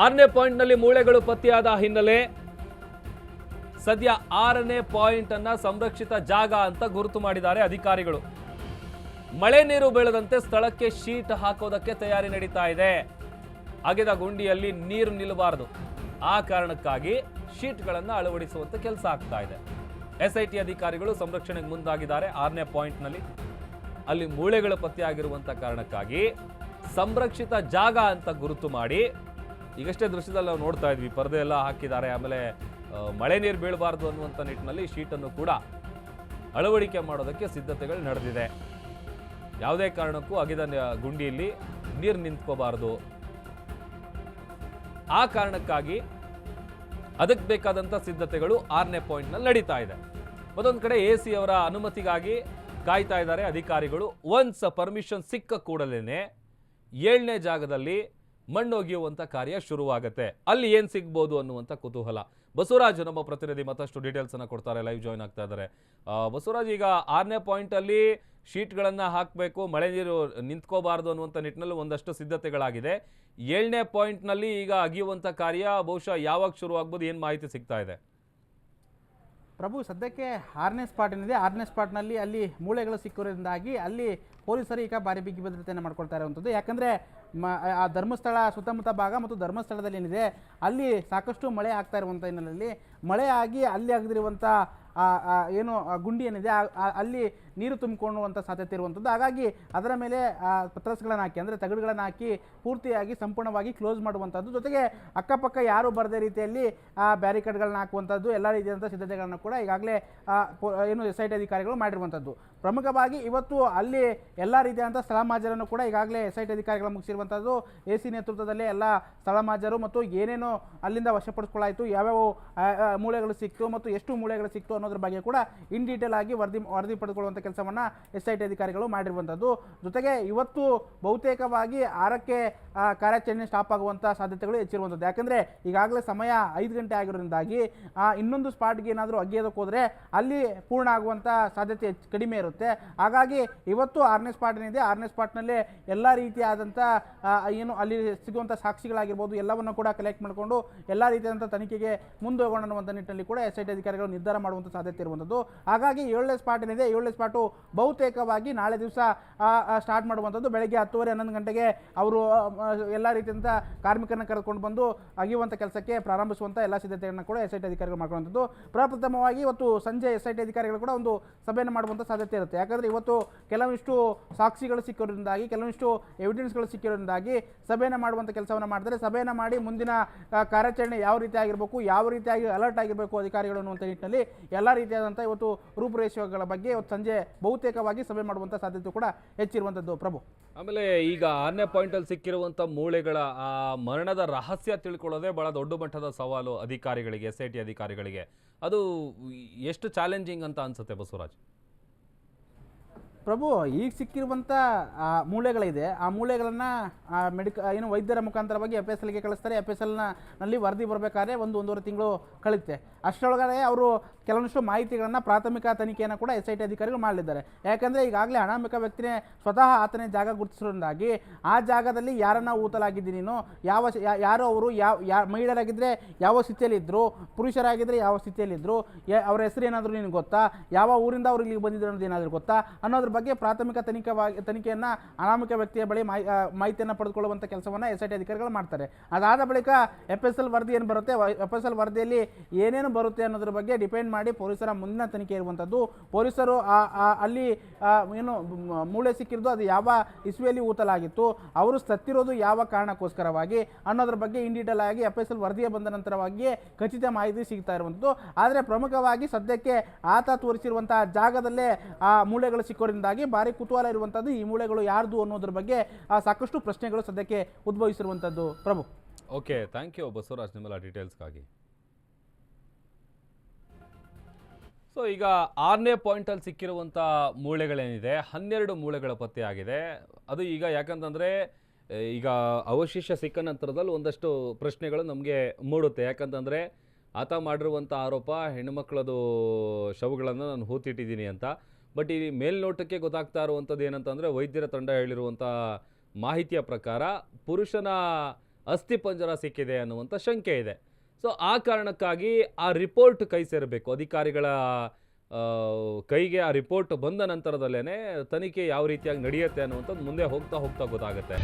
ಆರನೇ ಪಾಯಿಂಟ್ನಲ್ಲಿ ಮೂಳೆಗಳು ಪತ್ತೆಯಾದ ಹಿನ್ನೆಲೆ ಸದ್ಯ ಆರನೇ ಪಾಯಿಂಟ್ ಅನ್ನ ಸಂರಕ್ಷಿತ ಜಾಗ ಅಂತ ಗುರುತು ಮಾಡಿದ್ದಾರೆ ಅಧಿಕಾರಿಗಳು. ಮಳೆ ನೀರು ಬೀಳದಂತೆ ಸ್ಥಳಕ್ಕೆ ಶೀಟ್ ಹಾಕೋದಕ್ಕೆ ತಯಾರಿ ನಡೀತಾ ಇದೆ. ಅಗೆದ ಗುಂಡಿಯಲ್ಲಿ ನೀರು ನಿಲ್ಲಬಾರದು. ಆ ಕಾರಣಕ್ಕಾಗಿ ಶೀಟ್ಗಳನ್ನು ಅಳವಡಿಸುವಂತ ಕೆಲಸ ಆಗ್ತಾ ಇದೆ. ಎಸ್ಐಟಿ ಅಧಿಕಾರಿಗಳು ಸಂರಕ್ಷಣೆಗೆ ಮುಂದಾಗಿದ್ದಾರೆ ಆರನೇ ಪಾಯಿಂಟ್ನಲ್ಲಿ. ಅಲ್ಲಿ ಮೂಳೆಗಳು ಪತ್ತೆಯಾಗಿರುವಂಥ ಕಾರಣಕ್ಕಾಗಿ ಸಂರಕ್ಷಿತ ಜಾಗ ಅಂತ ಗುರುತು ಮಾಡಿ ಈಗಷ್ಟೇ ದೃಶ್ಯದಲ್ಲಿ ನಾವು ನೋಡ್ತಾ ಇದ್ವಿ, ಪರದೆ ಎಲ್ಲ ಹಾಕಿದ್ದಾರೆ, ಆಮೇಲೆ ಮಳೆ ನೀರು ಬೀಳಬಾರ್ದು ಅನ್ನುವಂಥ ನಿಟ್ಟಿನಲ್ಲಿ ಶೀಟನ್ನು ಕೂಡ ಅಳವಡಿಕೆ ಮಾಡೋದಕ್ಕೆ ಸಿದ್ಧತೆಗಳು ನಡೆದಿದೆ. ಯಾವುದೇ ಕಾರಣಕ್ಕೂ ಅಗಿದ ಗುಂಡಿಯಲ್ಲಿ ನೀರು ನಿಂತ್ಕೋಬಾರ್ದು. ಆ ಕಾರಣಕ್ಕಾಗಿ ಅದಕ್ಕೆ ಬೇಕಾದಂಥ ಸಿದ್ಧತೆಗಳು ಆರನೇ ಪಾಯಿಂಟ್ನಲ್ಲಿ ನಡೀತಾ ಇದೆ. ಮತ್ತೊಂದು ಕಡೆ ಎ ಸಿ ಅವರ ಅನುಮತಿಗಾಗಿ ಕಾಯ್ತಾ ಇದ್ದಾರೆ ಅಧಿಕಾರಿಗಳು. ಒನ್ಸ್ ಪರ್ಮಿಷನ್ ಸಿಕ್ಕ ಕೂಡಲೇ ಏಳನೇ ಜಾಗದಲ್ಲಿ ಮಣ್ಣು ಒಗೆಯುವಂಥ ಕಾರ್ಯ ಶುರುವಾಗುತ್ತೆ. ಅಲ್ಲಿ ಏನು ಸಿಗ್ಬೋದು ಅನ್ನುವಂಥ ಕುತೂಹಲ. ಬಸವರಾಜ್ ನಮ್ಮ ಪ್ರತಿನಿಧಿ ಮತ್ತಷ್ಟು ಡೀಟೇಲ್ಸನ್ನು ಕೊಡ್ತಾರೆ ಲೈವ್ ಜಾಯ್ನ್ ಆಗ್ತಾ ಇದ್ದಾರೆ ಬಸವರಾಜ್, ಈಗ ಆರನೇ ಪಾಯಿಂಟ್ ಅಲ್ಲಿ ಶೀಟ್ಗಳನ್ನ ಹಾಕಬೇಕು, ಮಳೆ ನೀರು ನಿಂತ್ಕೋಬಾರ್ದು ಅನ್ನುವಂಥ ನಿಟ್ಟಿನಲ್ಲಿ ಒಂದಷ್ಟು ಸಿದ್ಧತೆಗಳಾಗಿದೆ. ಏಳನೇ ಪಾಯಿಂಟ್ನಲ್ಲಿ ಈಗ ಅಗಿಯುವಂಥ ಕಾರ್ಯ ಬಹುಶಃ ಯಾವಾಗ ಶುರು ಆಗ್ಬೋದು ಏನು ಮಾಹಿತಿ ಸಿಗ್ತಾ ಇದೆ? ಪ್ರಭು, ಸದ್ಯಕ್ಕೆ ಆರನೇ ಸ್ಪಾಟ್ ಏನಿದೆ? ಆರನೇ ಸ್ಪಾಟ್ನಲ್ಲಿ ಅಲ್ಲಿ ಮೂಳೆಗಳು ಸಿಕ್ಕಿರೋದ್ರಿಂದಾಗಿ ಅಲ್ಲಿ ಪೊಲೀಸರು ಈಗ ಭಾರಿ ಬಿಗಿ ಭದ್ರತೆಯನ್ನು ಮಾಡ್ಕೊಳ್ತಾ ಇರುವಂಥದ್ದು ಯಾಕಂದರೆ ಮ, ಆ ಧರ್ಮಸ್ಥಳ, ಸುತ್ತಮುತ್ತ ಭಾಗ ಮತ್ತು ಧರ್ಮಸ್ಥಳದಲ್ಲಿ ಏನಿದೆ ಅಲ್ಲಿ ಸಾಕಷ್ಟು ಮಳೆ ಆಗ್ತಾ ಇರುವಂಥ ಹಿನ್ನೆಲೆಯಲ್ಲಿ, ಮಳೆ ಆಗಿ ಅಲ್ಲಿ ಆಗದಿರುವಂಥ ಏನು ಗುಂಡಿ ಏನಿದೆ ಅಲ್ಲಿ ನೀರು ತುಂಬಿಕೊಳ್ಳುವಂಥ ಸಾಧ್ಯತೆ ಇರುವಂಥದ್ದು ಹಾಗಾಗಿ ಅದರ ಮೇಲೆ ಪತ್ರಸ್ಗಳನ್ನು ಹಾಕಿ, ಅಂದರೆ ತಗಡುಗಳನ್ನು ಹಾಕಿ ಪೂರ್ತಿಯಾಗಿ ಸಂಪೂರ್ಣವಾಗಿ ಕ್ಲೋಸ್ ಮಾಡುವಂಥದ್ದು ಜೊತೆಗೆ ಅಕ್ಕಪಕ್ಕ ಯಾರು ಬರದೇ ರೀತಿಯಲ್ಲಿ ಬ್ಯಾರಿಕೇಡ್ಗಳನ್ನ ಹಾಕುವಂಥದ್ದು ಎಲ್ಲ ರೀತಿಯಾದಂಥ ಸಿದ್ಧತೆಗಳನ್ನು ಕೂಡ ಈಗಾಗಲೇ ಏನು ಎಸ್ ಐ ಟಿ ಅಧಿಕಾರಿಗಳು ಮಾಡಿರುವಂಥದ್ದು ಪ್ರಮುಖವಾಗಿ ಇವತ್ತು ಅಲ್ಲಿ ಎಲ್ಲ ರೀತಿಯಾದಂಥ ಸ್ಥಳ ಮಾಜರನ್ನು ಕೂಡ ಈಗಾಗಲೇ ಎಸ್ ಐ ಟಿ ಅಧಿಕಾರಿಗಳು ಮುಗಿಸಿರುವಂಥದ್ದು ಎ ಸಿ ನೇತೃತ್ವದಲ್ಲಿ ಎಲ್ಲ ಸ್ಥಳ ಮಾಜರು ಮತ್ತು ಏನೇನು ಅಲ್ಲಿಂದ ವಶಪಡಿಸ್ಕೊಳ್ಳಾಯಿತು, ಯಾವ್ಯಾವ ಮೂಳೆಗಳು ಸಿಕ್ತು ಮತ್ತು ಎಷ್ಟು ಮೂಳೆಗಳು ಸಿಕ್ತು ಅನ್ನೋದ್ರ ಬಗ್ಗೆ ಕೂಡ ಇನ್ ಡೀಟೇಲ್ ಆಗಿ ವರದಿ ವರದಿ ಪಡೆದುಕೊಳ್ಳುವಂಥ ಕೆಲಸವನ್ನು ಎಸ್ ಐ ಟಿ ಅಧಿಕಾರಿಗಳು ಮಾಡಿರುವಂಥದ್ದು ಜೊತೆಗೆ ಇವತ್ತು ಬಹುತೇಕವಾಗಿ ಆರಕ್ಕೆ ಕಾರ್ಯಾಚರಣೆ ಸ್ಟಾಪ್ ಆಗುವಂಥ ಸಾಧ್ಯತೆಗಳು ಹೆಚ್ಚಿರುವಂಥದ್ದು ಯಾಕೆಂದರೆ ಈಗಾಗಲೇ ಸಮಯ ಐದು ಗಂಟೆ ಆಗಿರೋದ್ರಿಂದಾಗಿ ಇನ್ನೊಂದು ಸ್ಪಾಟ್ಗೆ ಏನಾದರೂ ಅಗೆಯೋದಕ್ಕೆ ಹೋದರೆ ಅಲ್ಲಿ ಪೂರ್ಣ ಆಗುವಂಥ ಸಾಧ್ಯತೆ ಕಡಿಮೆ ಇರುತ್ತೆ. ಹಾಗಾಗಿ ಇವತ್ತು ಆರನೇ ಸ್ಪಾಟ್ ಏನಿದೆ, ಆರನೇ ಸ್ಪಾಟ್ನಲ್ಲಿ ಎಲ್ಲ ರೀತಿಯಾದಂಥ ಏನು ಅಲ್ಲಿ ಸಿಗುವಂಥ ಸಾಕ್ಷಿಗಳಾಗಿರ್ಬೋದು, ಎಲ್ಲವನ್ನು ಕೂಡ ಕಲೆಕ್ಟ್ ಮಾಡಿಕೊಂಡು ಎಲ್ಲ ರೀತಿಯಾದಂಥ ತನಿಖೆಗೆ ಮುಂದೆ ಹೋಗೋಣ ಅನ್ನುವಂಥ ನಿಟ್ಟಿನಲ್ಲಿ ಕೂಡ ಎಸ್ ಐ ಟಿ ಅಧಿಕಾರಿಗಳು ನಿರ್ಧಾರ ಮಾಡುವಂಥ ಸಾಧ್ಯತೆ ಇರುವಂಥದ್ದು ಹಾಗಾಗಿ ಏಳನೇ ಸ್ಪಾಟ್ ಏನಿದೆ, ಏಳನೇ ಸ್ಪಾಟು ಬಹುತೇಕವಾಗಿ ನಾಳೆ ದಿವಸ ಸ್ಟಾರ್ಟ್ ಮಾಡುವಂಥದ್ದು ಬೆಳಗ್ಗೆ ಹತ್ತುವರೆ ಹನ್ನೊಂದು ಗಂಟೆಗೆ ಅವರು ಎಲ್ಲ ರೀತಿಯಂಥ ಕಾರ್ಮಿಕರನ್ನು ಕರೆದುಕೊಂಡು ಬಂದು ಅಗಿಯುವಂಥ ಕೆಲಸಕ್ಕೆ ಪ್ರಾರಂಭಿಸುವಂಥ ಎಲ್ಲ ಸಿದ್ಧತೆಗಳನ್ನು ಕೂಡ ಎಸ್ ಐ ಟಿ ಅಧಿಕಾರಿಗಳು ಮಾಡುವಂಥದ್ದು ಪ್ರಪ್ರಥಮವಾಗಿ ಇವತ್ತು ಸಂಜೆ ಎಸ್ ಐ ಟಿ ಅಧಿಕಾರಿಗಳು ಕೂಡ ಒಂದು ಸಭೆಯನ್ನು ಮಾಡುವಂಥ ಸಾಧ್ಯತೆ ಇರುತ್ತೆ. ಯಾಕಂದರೆ ಇವತ್ತು ಕೆಲವಿಷ್ಟು ಸಾಕ್ಷಿಗಳು ಸಿಕ್ಕಿರೋದ್ರಿಂದಾಗಿ ಕೆಲವಿಷ್ಟು ಎವಿಡೆನ್ಸ್ಗಳು ಸಿಕ್ಕಿರೋದ್ರಿಂದಾಗಿ ಸಭೆಯನ್ನು ಮಾಡುವಂಥ ಕೆಲಸವನ್ನು ಮಾಡಿದರೆ ಸಭೆಯನ್ನು ಮಾಡಿ ಮುಂದಿನ ಕಾರ್ಯಾಚರಣೆ ಯಾವ ರೀತಿ ಆಗಿರಬೇಕು, ಯಾವ ರೀತಿಯಾಗಿ ಅಲರ್ಟ್ ಆಗಿರಬೇಕು ಅಧಿಕಾರಿಗಳು ಅನ್ನುವಂಥ ನಿಟ್ಟಿನಲ್ಲಿ ಎಲ್ಲ ರೀತಿಯಾದಂಥ ಇವತ್ತು ರೂಪುರೇಷೆಗಳ ಬಗ್ಗೆ ಇವತ್ತು ಸಂಜೆ ಬಹುತೇಕವಾಗಿ ಸಭೆ ಮಾಡುವಂಥ ಸಾಧ್ಯತೆ ಕೂಡ ಹೆಚ್ಚಿರುವಂಥದ್ದು ಪ್ರಭು. ಆಮೇಲೆ ಈಗ ಆರನೇ ಪಾಯಿಂಟಲ್ಲಿ ಸಿಕ್ಕಿರುವಂಥ ಮೂಳೆಗಳ, ಆ, ಮರಣದ ರಹಸ್ಯ ತಿಳ್ಕೊಳ್ಳೋದೇ ಭಾಳ ದೊಡ್ಡ ಮಟ್ಟದ ಸವಾಲು ಅಧಿಕಾರಿಗಳಿಗೆ, ಎಸ್ ಐ ಟಿ ಅಧಿಕಾರಿಗಳಿಗೆ. ಅದು ಎಷ್ಟು ಚಾಲೆಂಜಿಂಗ್ ಅಂತ ಅನ್ಸುತ್ತೆ ಬಸವರಾಜ್? ಪ್ರಭು, ಈಗ ಸಿಕ್ಕಿರುವಂಥ ಮೂಳೆಗಳಿದೆ. ಆ ಮೂಳೆಗಳನ್ನು ಮೆಡಿಕ ಏನು ವೈದ್ಯರ ಮುಖಾಂತರವಾಗಿ ಎಫ್ ಎಸ್ ಎಲ್ಗೆ ಕಳಿಸ್ತಾರೆ. ಎಫ್ ಎಸ್ ಎಲ್ನ ನಲ್ಲಿ ವರದಿ ಬರಬೇಕಾದ್ರೆ ಒಂದು ಒಂದೂವರೆ ತಿಂಗಳು ಕಳೆಯುತ್ತೆ. ಅಷ್ಟರೊಳಗಡೆ ಅವರು ಕೆಲವೊಂದಿಷ್ಟು ಮಾಹಿತಿಗಳನ್ನು ಪ್ರಾಥಮಿಕ ತನಿಖೆಯನ್ನು ಕೂಡ ಎಸ್ ಐ ಟಿ ಅಧಿಕಾರಿಗಳು ಮಾಡಲಿದ್ದಾರೆ. ಯಾಕಂದರೆ ಈಗಾಗಲೇ ಅನಾಮಿಕ ವ್ಯಕ್ತಿನೇ ಸ್ವತಃ ಆತನೇ ಜಾಗ ಗುರುತಿಸಿರೋದಾಗಿ ಆ ಜಾಗದಲ್ಲಿ ಯಾರನ್ನ ಊತಲಾಗಿದ್ದೀನಿ ನೀನು? ಯಾವ ಯಾರು ಅವರು? ಯಾವ ಯಾ ಮಹಿಳೆಯರಾಗಿದ್ದರೆ ಯಾವ ಸ್ಥಿತಿಯಲ್ಲಿದ್ದರು ಪುರುಷರಾಗಿದ್ದರೆ ಯಾವ ಸ್ಥಿತಿಯಲ್ಲಿದ್ದರು ಅವರ ಹೆಸರು ಏನಾದರೂ ನಿನಗೆ ಗೊತ್ತಾ? ಯಾವ ಊರಿಂದ ಅವ್ರು ಇಲ್ಲಿಗೆ ಬಂದಿದ್ರು ಅನ್ನೋದು ಏನಾದರೂ ಗೊತ್ತಾ? ಅನ್ನೋದ್ರ ಬಗ್ಗೆ ಪ್ರಾಥಮಿಕ ತನಿಖೆವಾಗಿ ತನಿಖೆಯನ್ನು ಅನಾಮಿಕ ವ್ಯಕ್ತಿಯ ಬಳಿ ಮಾಹಿ ಮಾಹಿತಿಯನ್ನು ಪಡೆದುಕೊಳ್ಳುವಂಥ ಕೆಲಸವನ್ನು ಎಸ್ ಐ ಟಿ ಅಧಿಕಾರಿಗಳು ಮಾಡ್ತಾರೆ. ಅದಾದ ಬಳಿಕ ಎಫ್ ಎಸ್ ಎಲ್ ವರದಿ ಏನು ಬರುತ್ತೆ? ಎಫ್ ಎಸ್ ಎಲ್ ವರದಿಯಲ್ಲಿ ಏನೇನು ಬರುತ್ತೆ ಅನ್ನೋದ್ರ ಬಗ್ಗೆ ಡಿಪೆಂಡ್ ಮಾಡಿ ಪೊಲೀಸರ ಮುಂದಿನ ತನಿಖೆ ಇರುವಂಥದ್ದು ಪೊಲೀಸರು ಅಲ್ಲಿ ಏನು ಮೂಳೆ ಸಿಕ್ಕಿರೋದು ಅದು ಯಾವ ಇಸ್ವಿಯಲ್ಲಿ ಊತಲಾಗಿತ್ತು, ಅವರು ಸತ್ತಿರೋದು ಯಾವ ಕಾರಣಕ್ಕೋಸ್ಕರವಾಗಿ ಅನ್ನೋದ್ರ ಬಗ್ಗೆ ಇನ್ ಡೀಟೇಲ್ ಆಗಿ ಎಫ್ ಎಸ್ ಎಲ್ ವರದಿಯ ಬಂದ ನಂತರವಾಗಿಯೇ ಖಚಿತ ಮಾಹಿತಿ ಸಿಗ್ತಾ ಇರುವಂಥದ್ದು ಆದರೆ ಪ್ರಮುಖವಾಗಿ ಸದ್ಯಕ್ಕೆ ಆತ ತೋರಿಸಿರುವಂತಹ ಜಾಗದಲ್ಲೇ ಆ ಮೂಳೆಗಳು ಸಿಕ್ಕೋದ್ರಿಂದಾಗಿ ಭಾರಿ ಕುತೂಹಲ ಇರುವಂಥದ್ದು ಈ ಮೂಳೆಗಳು ಯಾರ್ದು ಅನ್ನೋದ್ರ ಬಗ್ಗೆ ಸಾಕಷ್ಟು ಪ್ರಶ್ನೆಗಳು ಸದ್ಯಕ್ಕೆ ಉದ್ಭವಿಸಿರುವಂಥದ್ದು Prabhu. Okay thank you Basavaraj, ನಿಮ್ಮೆಲ್ಲ ಡೀಟೇಲ್ಸ್ಗಾಗಿ ಸೊ ಈಗ ಆರನೇ ಪಾಯಿಂಟಲ್ಲಿ ಸಿಕ್ಕಿರುವಂಥ ಮೂಳೆಗಳೇನಿದೆ? ಹನ್ನೆರಡು ಮೂಳೆಗಳ ಪತ್ತೆ ಆಗಿದೆ. ಅದು ಈಗ ಯಾಕಂತಂದರೆ ಈಗ ಅವಶೇಷ ಸಿಕ್ಕ ನಂತರದಲ್ಲಿ ಒಂದಷ್ಟು ಪ್ರಶ್ನೆಗಳು ನಮಗೆ ಮೂಡುತ್ತೆ. ಯಾಕಂತಂದರೆ, ಆತ ಮಾಡಿರುವಂಥ ಆರೋಪ ಹೆಣ್ಣುಮಕ್ಕಳದು ಶವಗಳನ್ನು ನಾನು ಹೂತಿಟ್ಟಿದ್ದೀನಿ ಅಂತ. ಬಟ್ ಈ ಮೇಲ್ನೋಟಕ್ಕೆ ಗೊತ್ತಾಗ್ತಾ ಇರುವಂಥದ್ದು ಏನಂತಂದರೆ ವೈದ್ಯರ ತಂಡ ಹೇಳಿರುವಂಥ ಮಾಹಿತಿಯ ಪ್ರಕಾರ ಪುರುಷನ ಅಸ್ಥಿಪಂಜರ ಸಿಕ್ಕಿದೆ ಅನ್ನುವಂಥ ಶಂಕೆ ಇದೆ. ಸೊ, ಆ ಕಾರಣಕ್ಕಾಗಿ ಆ ರಿಪೋರ್ಟ್ ಕೈ ಸೇರಬೇಕು. ಅಧಿಕಾರಿಗಳ ಕೈಗೆ ಆ ರಿಪೋರ್ಟ್ ಬಂದ ನಂತರದಲ್ಲೇ ತನಿಖೆ ಯಾವ ರೀತಿಯಾಗಿ ನಡೆಯುತ್ತೆ ಅನ್ನುವಂಥದ್ದು ಮುಂದೆ ಹೋಗ್ತಾ ಹೋಗ್ತಾ ಗೊತ್ತಾಗುತ್ತೆ.